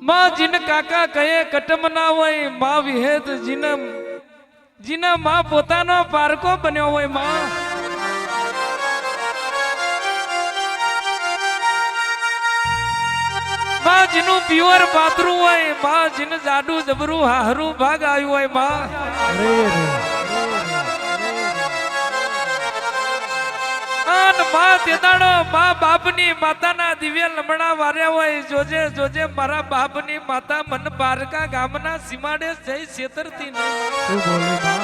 માં જીન કાકા કહે, કટમ ના હોય, માં વિહેત જીન જીનમાં પોતાનો પારકો બન્યો હોય, માં. માં જીનું પ્યોર પાતરું હોય, માં જીન જાડું જબરું હારું ભાગ આવ્યું હોય, માં. અનમાં તેદાડો માં બાપની માતાના દિવ્ય લમણા વાર્યા હોય. જોજે જોજે મારા બાપની માતા મન પારકા ગામના સીમાડે જઈ છેતરતી નહીં. શું બોલે માં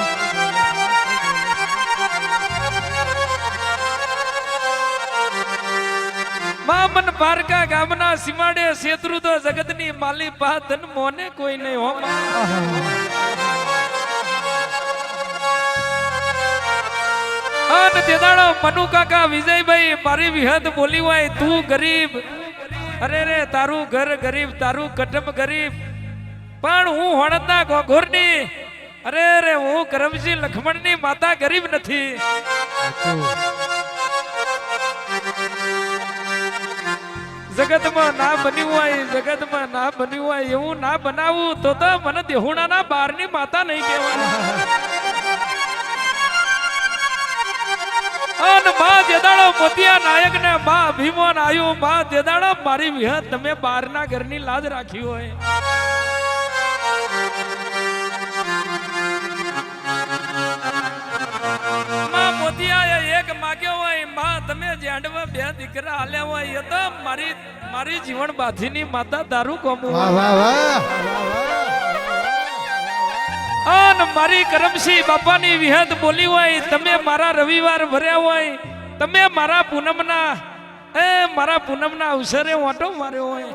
માં મન પારકા ગામના સીમાડે શેત્રુ તો જગતની માલી પા ધન મોને કોઈ નહીં હો અન તેદાડો મનુ કાકા વિજયભાઈ, મારી વિહત બોલી હોય, તું ગરીબ. અરે રે, તારું ઘર ગરીબ, તારું કટમ ગરીબ. પણ હું હણદના ગોઘોરની. અરે રે, હું કરમસિંહ લખમણની માતા ગરીબ નથી. જગતમાં ના બન્યું હોય, જગતમાં ના બન્યું હોય, એવું ના બનાવું, તો તો મને દેહુણાના બારની માતા નહીં કહેવાય. અનમાં દેદાડો મોતિયા નાયક ને માં ભીમોન આયો. માં જેદાડો, મારી વિહત તમે બારના ઘરની લાજ રાખી હોય. એક માગ્યો હોયમાં તમે જેડવા બે દીકરા આલ્યા હોય, એ તો મારી મારી જીવન બાધીની માતા દારૂ કોમું. વાહ વાહ વાહ. અન મારી કરમસિંહ બાપાની વિહદ બોલી હોય, તમે મારા રવિવાર ભર્યા હોય, તમે મારા પૂનમના, એ મારા પૂનમના અવસરે ઓટો માર્યો હોય.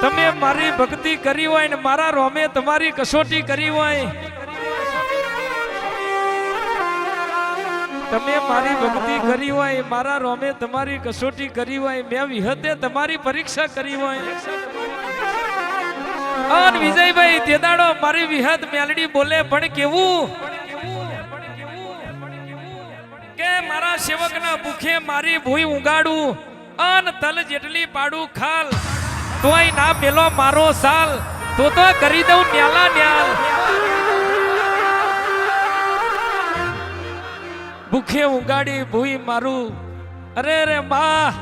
તમે મારી ભક્તિ કરી હોય ને મારા રોમે તમારી કસોટી કરી હોય. તમે મારી ભક્તિ કરી હોય, મારા રોમે તમારી કસોટી કરી હોય, મેં વિહતે તમારી પરીક્ષા કરી હોય. અન વિજયભાઈ તેદાડો મારી વિહત મેલડી બોલે, પણ કેવું? કે મારા સેવકના ભૂખે મારી ભૂઈ ઉગાડું? અન તલ જેટલી પાડું ખાલ. તોય ના પેલો મારો સાલ. તો તો કરી દઉં ન્યાલા ન્યાલ. ભૂખે ઉગાડી ભૂઈ મારું. અરે રે મા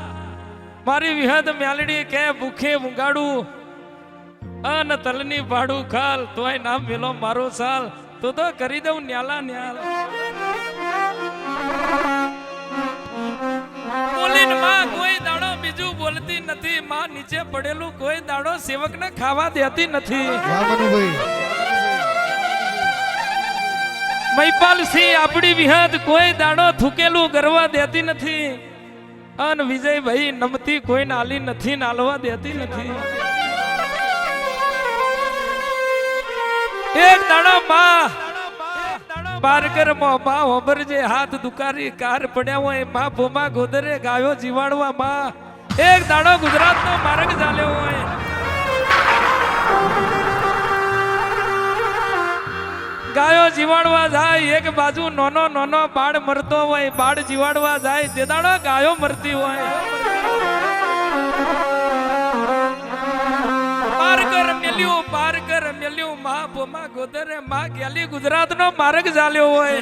મારી વિહદ મેલડી કે ભૂખે ઉગાડું? અન તલની ભાડું ખાલ તોય નામ મેલો મારો સાલ. તો તો કરી દઉં ન્યાલા ન્યાલ. બોલીનમાં કોઈ દાડો બીજું બોલતી નથી. માં નીચે પડેલું કોઈ દાડો સેવકને ખાવા દેતી નથી. વાહ મહિપાલ સિંહ આપણી વિહદ કોઈ દાડો થૂકેલું ગરવા દેતી નથી. અન વિજયભાઈ નમતી કોઈ નાલી નથી નાલવા દેતી નથી. એક દાડા માં પારકરમાં માં ઓબરજે હાથ દુકારી, કાર પડ્યા હોય, માં ભોમા ગોદરે ગાયો જીવાડવા માં એક દાડો ગુજરાત નો માર્ગ ચાલ્યો હોય. ગાયો જીવાડવા જાય, એક બાજુ નાનો નાનો બાળ મરતો હોય, બાળ જીવાડવા જાય તે દાડો ગાયો મરતી હોય. મેલ્યું મા ભોમા ગોદરે મા ગેલી ગુજરાત નો માર્ગ ચાલ્યો હોય.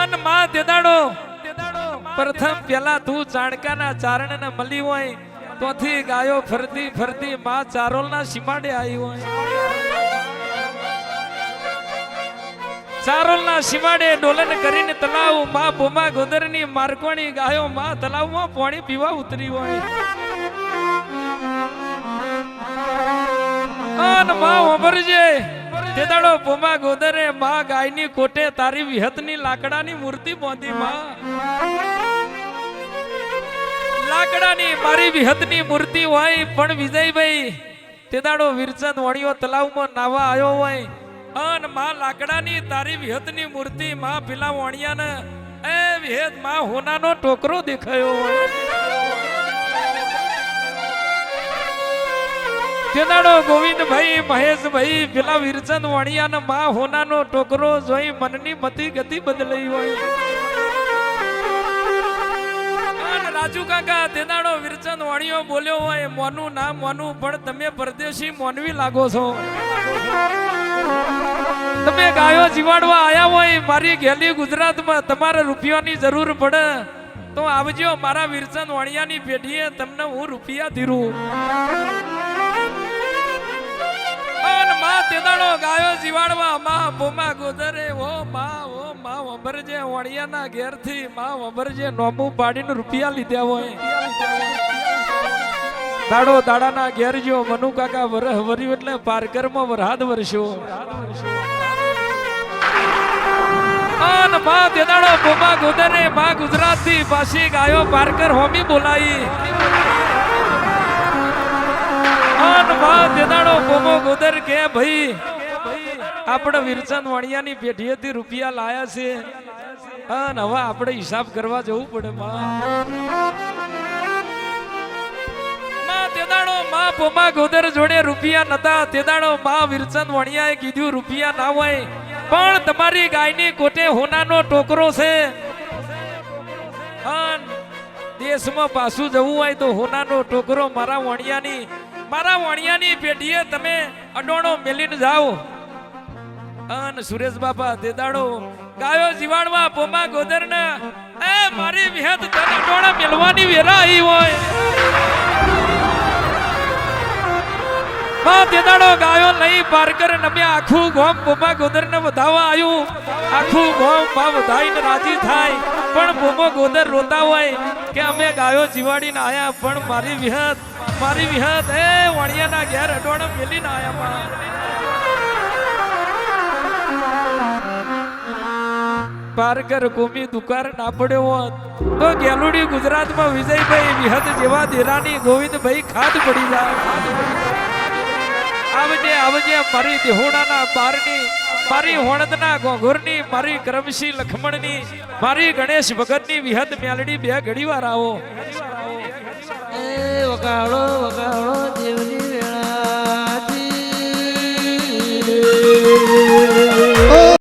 અનમાં દેદાડો, પ્રથમ પેલા તું ચાણકાના ચારણ ને મળી હોય, તોથી ગાયો ફરતી ફરતી માં ચારોલના સીમાડે આવી હોય. ચારોલના સીમાડે ડોલન કરીને તલાવમાં બોમા ગોદરની મારકોણી ગાયો, માં તલાવમાં પાણી પીવા ઉતરી હોય. અનમાં ઓબરજે તે દાડો બોમા ગોદરે માં ગાયની કોટે તારી વિહતની લાકડાની મૂર્તિ બાંધી, માં. લાકડાની મારી વિહતની મૂર્તિ હોય, પણ વિજયભાઈ, તે દાડો વીરચંદ વણિયો તલાવમાં નાવા આવ્યો હોય. અનમાં લાકડાની તારી વિહતની મૂર્તિ માં પેલા વણિયાને એ વિહતમાં હોનાનો ટોકરો દેખાયો તેનાડો ગોવિંદભાઈ, મહેશભાઈ પેલા વિરચંદ વણિયાને માં હોનાનો ટોકરો જોઈ મનની મતિ ગતિ બદલાઈ હોય. રાજુ કાકા, તેદાડો વિરચંદ વાણીઓ બોલ્યો હોય, મોનું ના મોનું, પણ તમે પરદેશી મોનવી લાગો છો. તમે ગાયો જીવાડવા આવ્યા હોય, મારી ગેલી ગુજરાતમાં તમારે રૂપિયાની જરૂર પડે. તો આવજો, મારા વિરચંદ વાણિયાની પેઢીએ તમને હું રૂપિયા ધીરું. માં તેદાડો ગાયો જીવાડવા, માં બોમા ગોદરે, ઓ માં ઓ માં વબરજે વણિયાના ઘેરથી, માં વંબરજે નોમું પાડીને રૂપિયા લીધા હોય. દાડો દાડાના ઘેર જો મનુ કાકા વરહ વર્યું એટલે પારકરમાં વરહાદ વરસ્યો. અન મા દેદાડો બોમા ગોદરે માં ગુજરાતથી પાછી ગાયો પારકર હોમી બોલાઈ. અન મા દેદાડો બોમો ગોદર કે ભાઈ, આપણે વિરચંદ વાણિયાની પેઢીએથી રૂપિયા લાયા છે. અન હવે આપણે હિસાબ કરવા જવું પડે માં તેદાડો પોમા ગોદર જોડે રૂપિયા નતા. તેદાડો મા વિરચંદ વણિયાએ કીધું, રૂપિયા ના હોય. પણ તમારી ગાયની કોટે હોનાનો ટોકરો છે. દેશમાં પાછું જવું હોય તો હોનાનો ટોકરો મારા વણિયાની. મારા વણિયાની પેઢીએ તમે અડોણો મેલીને જાઓ. અન સુરેશ બાપા તેદાડો ગાયો જીવાડવા પોમા ગોદરના એ, મારી વિહત તને અડોણા મેલવાની વેરા આવી હોય. માં તેદાડો ગાયો લઈ પારકર નમ્યા આખું ગોમ બોમા ગોદરને વધાવા આવ્યું આખું ગોમમાં વધાઈને રાજી થાય. પણ બુમો ગોદર રોતા હોય કે અમે ગાયો જીવાડીને આયા, પણ મારી વિહત મારી વિહત. એ વણિયાના ઘેર અડોણ મેલીને આયા માં. પારકર કોમી દુકાર ના પડ્યો હોત. તો ગેલુડી ગુજરાતમાં વિજયભાઈ વિહત જેવા દેરાની ગોવિંદભાઈ ખાદ પડી જાય. આવજે આવજે, મારી દેહોડાના બારની, મારી હોણદના ગોઘુરની, મારી કરમશી લખમણની, મારી ગણેશ ભગતની વિહદ મેલડી બે ઘડીવાર આવો. વગાડો વગાડો.